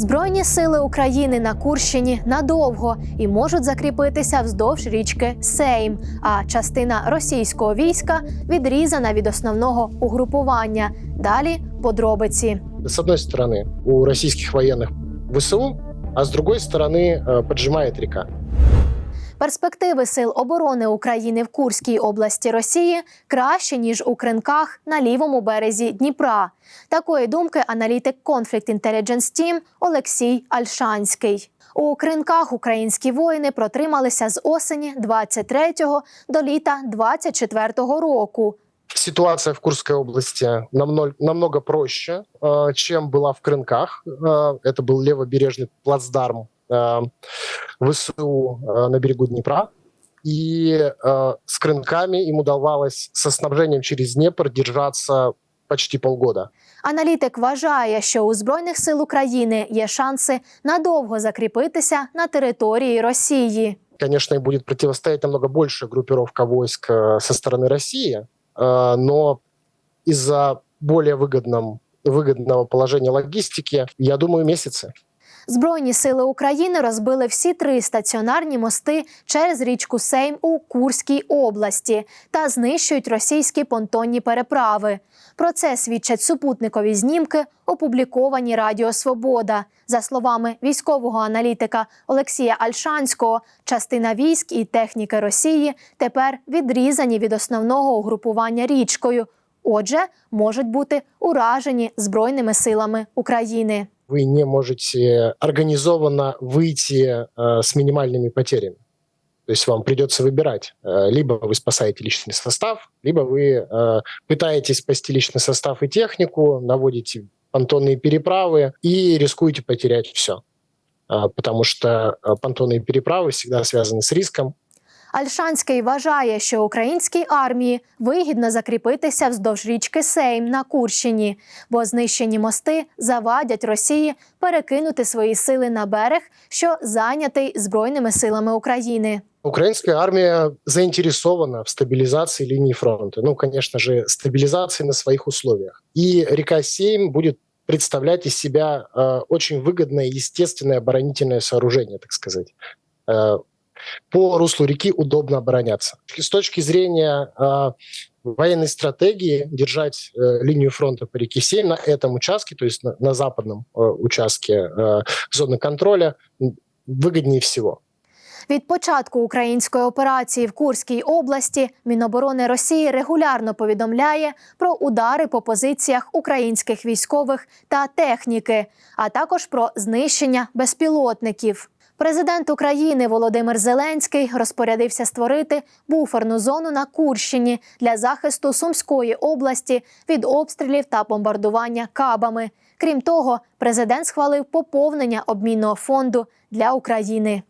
Збройні сили України на Курщині надовго і можуть закріпитися вздовж річки Сейм. А частина російського війська відрізана від основного угрупування. Далі подробиці. С одной стороны, у российских военных ВСУ, а с другой стороны э, поджимает река. Перспективи сил оборони України в Курській області Росії краще ніж у кринках на лівому березі Дніпра. Такої думки аналітик Conflict Intelligence Team Олексій Альшанський. У кринках українські воїни протрималися з осені 23-го до літа 24-го року. Ситуация в Курской области намного, намного проще, э, чем была в Крынках. Э, Это был левобережный плацдарм э, ВСУ э, на берегу Днепра. И э, с Крынками им удавалось со снабжением через Днепр держаться почти полгода. Аналітик вважає, що у збройних сил України є шанси надовго закріпитися на території Росії. конечно, и будет противостоять намного большая группировка войск э, со стороны России, э, но из-за более выгодном, выгодного положения логистики, я думаю, месяцы. Збройні сили України розбили всі три стаціонарні мости через річку Сейм у Курській області та знищують російські понтонні переправи. Про це свідчать супутникові знімки, опубліковані Радіо Свобода. За словами військового аналітика Олексія Альшанського, частина військ і техніки Росії тепер відрізані від основного угрупування річкою. Отже, можуть бути уражені збройними силами України. Вы не можете организованно выйти э, с минимальными потерями. То есть вам придется выбирать. Э, либо вы спасаете личный состав, либо вы э, пытаетесь спасти личный состав и технику, наводите понтонные переправы и рискуете потерять все. Потому что э, понтонные переправы всегда связаны с риском. Альшанський вважає, що українській армії вигідно закріпитися вздовж річки Сейм на Курщині, бо знищені мости завадять Росії перекинути свої сили на берег, що зайнятий збройними силами України. Украинская армия заинтересована в стабилизации линии фронта. Ну, конечно же, стабилизации на своих условиях. И река Сейм будет представлять из себя э, очень выгодное естественное оборонительное сооружение, так сказать. Э, по руслу реки удобно обороняться. С точки зрения э, военной стратегии держать э, линию фронта по реке Сейм на этом участке, то есть на, на западном э, участке э, зоны контроля, м, выгоднее всего. Від початку української операції в Курській області Міноборони Росії регулярно повідомляє про удари по позиціях українських військових та техніки, а також про знищення безпілотників. Президент України Володимир Зеленський розпорядився створити буферну зону на Курщині для захисту Сумської області від обстрілів та бомбардування кабами. Крім того, президент схвалив поповнення обмінного фонду для України.